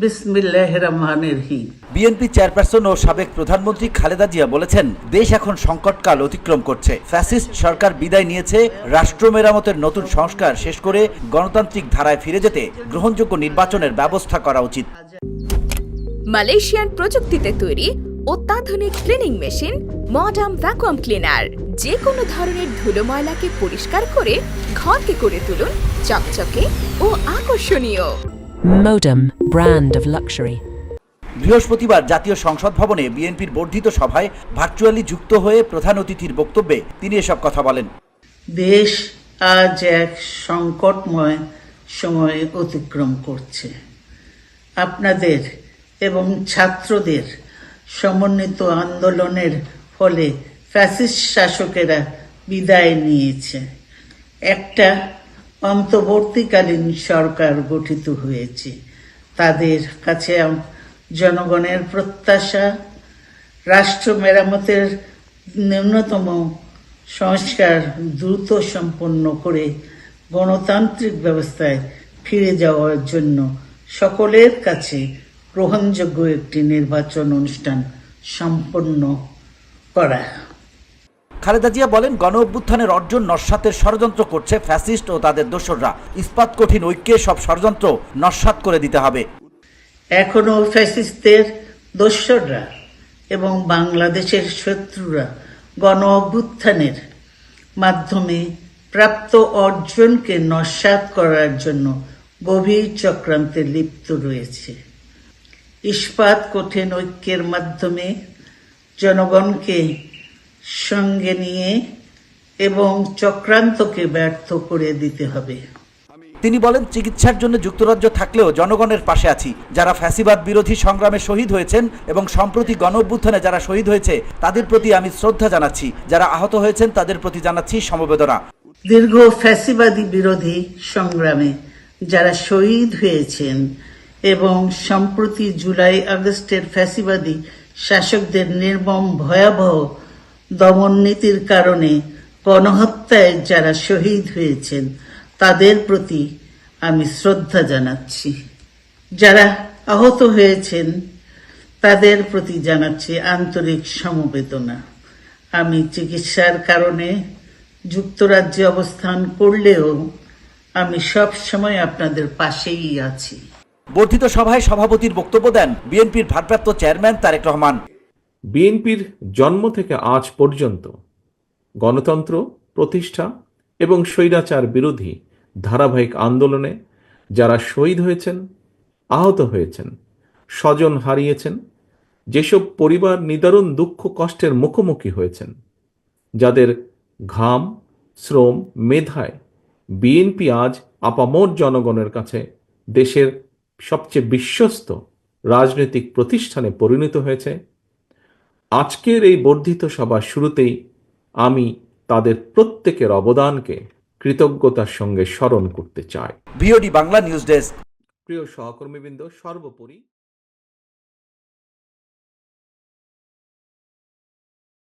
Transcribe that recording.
বিসমিল্লাহ রহমানের রহিম BNP chairperson ও সাবেক প্রধানমন্ত্রী খালেদা জিয়া বলেছেন দেশ এখন সংকটকাল অতিক্রম করছে। ফ্যাসিস্ট সরকার বিদায় নিয়েছে রাষ্ট্র মেরামতের নতুন সংস্কার শেষ করে গণতান্ত্রিক ধারায় ফিরে যেতে গ্রহণযোগ্য নির্বাচনের ব্যবস্থা করা উচিত। মালয়েশিয়ান প্রযুক্তিতে তৈরি অত্যাধুনিক cleaning machine modern vacuum cleaner যে কোনো ধরনের ধুলো ময়লাকে পরিষ্কার করে ঘরকে করে তুলুন চকচকে ও আকর্ষণীয়। Modem, brand of luxury. বৃহস্পতিবার জাতীয় সংসদ ভবনে বিএনপির বর্ধিত সভায় ভার্চুয়ালি যুক্ত হয়ে প্রধান অতিথির বক্তব্যে তিনি এসব কথা বলেন। দেশ আজ এক সংকটময় সময় অতিক্রম করছে। আপনাদের এবং ছাত্রদের সমন্বিত আন্দোলনের ফলে ফ্যাসিস্ট শাসকেরা বিদায় নিয়েছে। একটা অন্তর্বর্তীকালীন সরকার গঠিত হয়েছে। তাদের কাছে জনগণের প্রত্যাশা, রাষ্ট্র মেরামতের ন্যূনতম সংস্কার দ্রুত সম্পন্ন করে গণতান্ত্রিক ব্যবস্থায় ফিরে যাওয়ার জন্য সকলের কাছে গ্রহণযোগ্য একটি নির্বাচন অনুষ্ঠান সম্পন্ন করা। খালেদা জিয়া বলেন, গণ অভ্যুত্থানের অর্জন নস্বাতের ষড়যন্ত্র করছে ফ্যাসিস্ট ও তাদের দোসররা। ইস্পাত কঠিন ঐক্যে সব ষড়যন্ত্র নস্বাত করে দিতে হবে। এখনও ফ্যাসিস্টদের দোসররা এবং বাংলাদেশের শত্রুরা গণ অভ্যুত্থানের মাধ্যমে প্রাপ্ত অর্জনকে নস্বাত করার জন্য গভীর চক্রান্তে লিপ্ত রয়েছে। ইস্পাত কঠিন ঐক্যের মাধ্যমে জনগণকে সঙ্গে নিয়ে এবং চক্রান্তকে ব্যর্থ করে দিতে হবে। তিনি বলেন চিকিৎসার জন্য যুক্তরাজ্য থাকলেও জনগণের পাশে আছি। যারা ফ্যাসিবাদ বিরোধী সংগ্রামে শহীদ হয়েছেন এবং সম্প্রতি গণ যারা শহীদ হয়েছে তাদের প্রতি আমি শ্রদ্ধা জানাচ্ছি। যারা আহত হয়েছেন তাদের প্রতি জানাচ্ছি সমবেদনা। দীর্ঘ ফ্যাসিবাদী বিরোধী সংগ্রামে যারা শহীদ হয়েছেন এবং সম্প্রতি জুলাই আগস্টের ফ্যাসিবাদী শাসকদের নির্মম ভয়াবহ দমন নীতির কারণে গণহত্যায় যারা শহীদ হয়েছেন, তাদের প্রতি আমি শ্রদ্ধা জানাচ্ছি। যারা আহত হয়েছেন, তাদের প্রতি জানাচ্ছি আন্তরিক সমবেদনা। আমি চিকিৎসার কারণে যুক্তরাজ্যে অবস্থান করলেও আমি সব সময় আপনাদের পাশেই আছি। বর্ধিত সভায় সভাপতির বক্তব্য দেন বিএনপির ভারপ্রাপ্ত চেয়ারম্যান তারেক রহমান। বিএনপির জন্ম থেকে আজ পর্যন্ত গণতন্ত্র, প্রতিষ্ঠা এবং স্বৈরাচার বিরোধী ধারাবাহিক আন্দোলনে যারা শহীদ হয়েছেন, আহত হয়েছেন, স্বজন হারিয়েছেন, যেসব পরিবার নিদারুণ দুঃখ কষ্টের মুখোমুখি হয়েছেন, যাদের ঘাম, শ্রম, মেধায় বিএনপি আজ আপামর জনগণের কাছে দেশের সবচেয়ে বিশ্বস্ত রাজনৈতিক প্রতিষ্ঠানে পরিণত হয়েছে। আজকের এই বর্ধিত সভার শুরুতেই আমি তাদের প্রত্যেকের অবদানকে কৃতজ্ঞতার সঙ্গে স্মরণ করতে চাই। বিওডি বাংলা নিউজ ডেস্ক প্রিয় সহকর্মীবৃন্দ সর্বোপরি